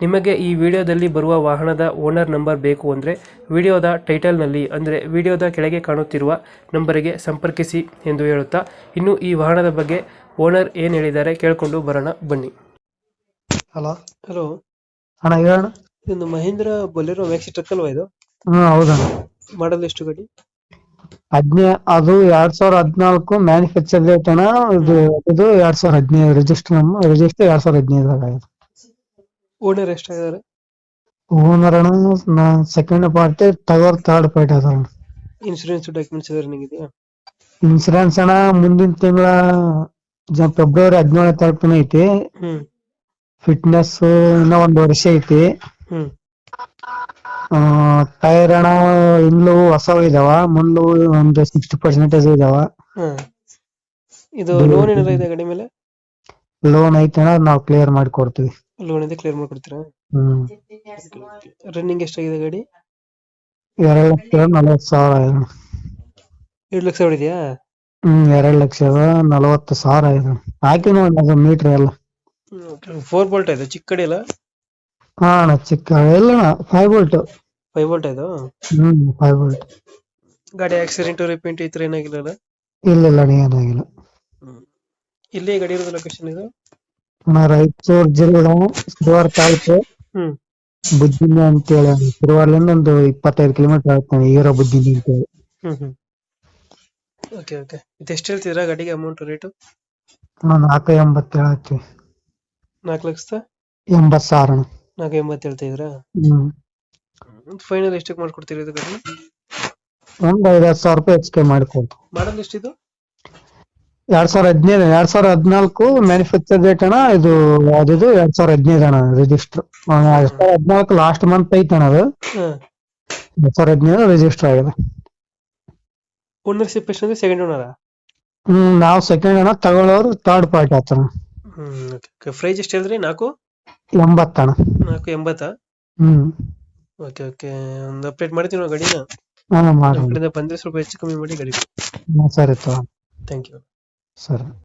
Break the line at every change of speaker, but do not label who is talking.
ನಿಮಗೆ ಈ ವಿಡಿಯೋದಲ್ಲಿ ಬರುವ ವಾಹನದ ಓನರ್ ನಂಬರ್ ಬೇಕು ಅಂದರೆ ವಿಡಿಯೋದ ಟೈಟಲ್ನಲ್ಲಿ ಅಂದರೆ ವಿಡಿಯೋದ ಕೆಳಗೆ ಕಾಣುತ್ತಿರುವ ನಂಬರಿಗೆ ಸಂಪರ್ಕಿಸಿ ಎಂದು ಹೇಳುತ್ತಾ ಇನ್ನು ಈ ವಾಹನದ ಬಗ್ಗೆ ಓನರ್ ಏನು ಹೇಳಿದ್ದಾರೆ ಕೇಳಿಕೊಂಡು ಬರೋಣ ಬನ್ನಿ.
ಹಲೋ.
ಹಲೋ.
ಅಣ್ಣ ಹೇಳೋಣ
ಇದೊಂದು ಮಹೇಂದ್ರ ಬೊಲೆರೋ ಮ್ಯಾಕ್ಸಿ ಟ್ರಕ್ ಅಲ್ವಾ ಇದು?
ಹಾ ಹೌದಣ್ಣ.
ಮಾಡಲ್ ಎಷ್ಟು ಗಡಿ?
ಹದ್ನೇ ಅದು ಎರಡ್ ಸಾವಿರದ ಹದಿನಾಲ್ಕು ಮ್ಯಾನುಫ್ಯಾಕ್ಚರ್ ಡೇಟ್ ಅಣ್ಣ. ಇದು ಇದು ಎರಡ್ ಸಾವಿರದ ಹದಿನೈದು ರಿಜಿಸ್ಟರ್ ನಮ್ಮ ರಿಜಿಸ್ಟರ್ ಎರಡ್ ಸಾವಿರದ ಹದಿನೈದಾಗ ಆಗಿದೆ
ಓನರ್ ಎಷ್ಟಾಗಿದ್ದಾರೆ?
ಓನರ್ ಅಣ್ಣ second party tower third party ಅದ
ಇನ್ಶೂರೆನ್ಸ್ ಡಾಕ್ಯುಮೆಂಟ್ಸ್ ರನ್ನಿಂಗ್ ಇದೆಯಾ
ಇನ್ಶೂರೆನ್ಸ್ ಅಣ್ಣ ಮುಂದಿನ ತಿಂಗಳ ಫೆಬ್ರವರಿ ಹದಿನೇಳನೇ ತಾರೀಕು ಐತಿ. ಫಿಟ್ನೆಸ್ ಇನ್ನ ಒಂದ್ ವರ್ಷ ಐತಿ.
ಆ
ಟೈರ್ ಅಣ್ಣ ಇಲ್ಲೂ ಹೊಸವ ಇದಾವ. ಮುಂದು ಒಂದು ಸಿಕ್ಸ್ಟಿ ಪರ್ಸೆಂಟೇಜ್ ಇದಾವ.
ಇದು ಲೋನ್ ಏನಾರ ಇದೆ ಗಾಡಿ ಮೇಲೆ?
ಲೋನ್ ಐತಿ ಅಣ್ಣ ನಾವು ಕ್ಲಿಯರ್ ಮಾಡಿ ಕೊಡ್ತೀವಿ.
ಲೋನ್ ಇದೆ ಕ್ಲಿಯರ್ ಮಾಡ್ಕೊಡ್ತೀರಾ?
ಹ್ಮ್.
ರನ್ನಿಂಗ್ ಎಷ್ಟಾಗಿದೆ ಗಾಡಿ?
ಎರಡ್ ಲಕ್ಷದ ನಲವತ್ತು ಸಾವಿರ. ಅಣ್ಣ.
ಎರಡು ಲಕ್ಷ ಹೊಡಿದ್ಯಾ?
ಹ್ಮ್ ಎರಡ್ ಲಕ್ಷದ ನಲವತ್ತು ಸಾವಿರ ಇದೆ. ಹಾಕಿ ನೋಡಿ ಅದು ಮೀಟರ್ ಎಲ್ಲ.
ಫೋರ್ ಬೋಲ್ಟ್ ಇದೆ? ಚಿಕ್ಕ ಕಡೆ ಇಲ್ಲ
ಹಾ ಅಣ್ಣ ಚಿಕ್ಕ ಇಲ್ಲ ಅಣ್ಣ ಫೈವ್ ವೋಲ್ಟ್
ಫೈವ್ ಬೋಲ್ಟ್ ಇದು?
ಹ್ಮ್ ಫೈವ್ ವೋಲ್ಟ್
ಗಾಡಿ ಆಕ್ಸಿಡೆಂಟ್ ರಿಪೇಂಟ್ ಈ ಏನಾಗಿಲ್ಲ
ಇಲ್ಲ ಇಲ್ಲ ಅಣ್ಣ ಏನಾಗಿಲ್ಲ.
ಇಲ್ಲಿ ಗಾಡಿ ಇರೋದು ಲೊಕೇಶನ್ ಇದು?
ಅಣ್ಣ ರಾಯಚೂರು ಜಿಲ್ಲೆ ಶಿವರ್ ತಾಲೂಕು.
ಹ್ಮ್.
ಬುದ್ಧಿನಿ ಅಂತೇಳಿ. ಶಿರ್ವಾರ್ಲಿಂದ ಒಂದು ಇಪ್ಪತ್ತೈದು ಕಿಲೋಮೀಟರ್ ಆಗ್ತಾನೆ ಈರೋ ಬುದ್ಧಿನಿ ಅಂತೇಳಿ.
ಹ್ಮ್ ಹ್ಮ್. ಓಕೆ ಓಕೆ ಇದು ಎಷ್ಟು ಹೇಳ್ತೀರಾ ಗಾಡಿಗೆ ಅಮೌಂಟ್ ರೇಟು
ಅಣ್ಣ ನಾಲ್ಕು ಎಂಬತ್ತು ಹಚ್ಚಿವಿ
ನಾಲ್ಕು ಲಕ್ಷದ?
ಎಂಬತ್ತು ಸಾವಿರ ಅಣ್ಣ.
ನಾಲ್ಕು ಎಂಬತ್ತು ಹೇಳ್ತಾ ಇದ್ರಾ
ಹ್ಮ್.
ಫೈನಲ್ ಎಷ್ಟಕ್ಕೆ ಮಾಡ್ಕೊಡ್ತೀರಿ ಇದು ಗಾಡಿ?
ಒಂದ್ ಐದು ಸಾವಿರ ರೂಪಾಯಿ ಹೆಚ್ಚಿಗೆ ಮಾಡಿಕೊಡ್ತು
ಮಾಡಲ್ ಎಷ್ಟಿದು?
ಎರಡ್ ಸಾವಿರ ಹದಿನೈದು ಎರಡ್ ಸಾವಿರ ಹದಿನಾಲ್ಕು ಮ್ಯಾನುಫ್ಯಾಕ್ಚರ್ ಡೇಟ್ ಅಣ್ಣ ಇದು ಯಾವ್ದಿದು? ಎರಡ್ ಸಾವಿರ ಹದಿನೈದು ಅಣ್ಣ ರಿಜಿಸ್ಟರ್ ಎರಡ್ ಸಾವಿರ ಹದಿನಾಲ್ಕು ಲಾಸ್ಟ್ ಮಂತ್ ಐತೆ ಅಣ್ಣ ಅದು. ಎರಡ್ ಸಾವಿರ ಹದಿನೈದು ರಿಜಿಸ್ಟರ್ ಆಗಿದೆ.
ಓನರ್ಶಿಪ್ ಎಷ್ಟು ಅಂದ್ರೆ ಸೆಕೆಂಡ್ ಓನರ
ಹ್ಮ್ ನಾವು ಸೆಕೆಂಡ್ ಅಣ್ಣ ತಗೊಳ್ಳೋರು ಥರ್ಡ್ ಪಾರ್ಟಿ ಆತಣ
ಹ್ಮ್ ಓಕೆ ಪ್ರೈಸ್ ಎಷ್ಟು ಹೇಳಿದ್ರಿ? ನಾಲ್ಕು?
ಎಂಬತ್ತಣ
ನಾಲ್ಕು ಎಂಬತ್ತಾ?
ಹ್ಮ್.
ಓಕೆ ಓಕೆ ಒಂದು ಅಪ್ಡೇಟ್ ಮಾಡ್ತೀವಿ ನಾವು ಗಾಡಿನ.
ಹಾ ಮಾಡಿ
ಬಂದ್ರೆ ಸ್ವಲ್ಪ ಹೆಚ್ಚು ಕಮ್ಮಿ ಮಾಡಿ ಗಾಡಿ
ಸರಿ ತಗೋ.
ಥ್ಯಾಂಕ್ ಯು
ಸರಿ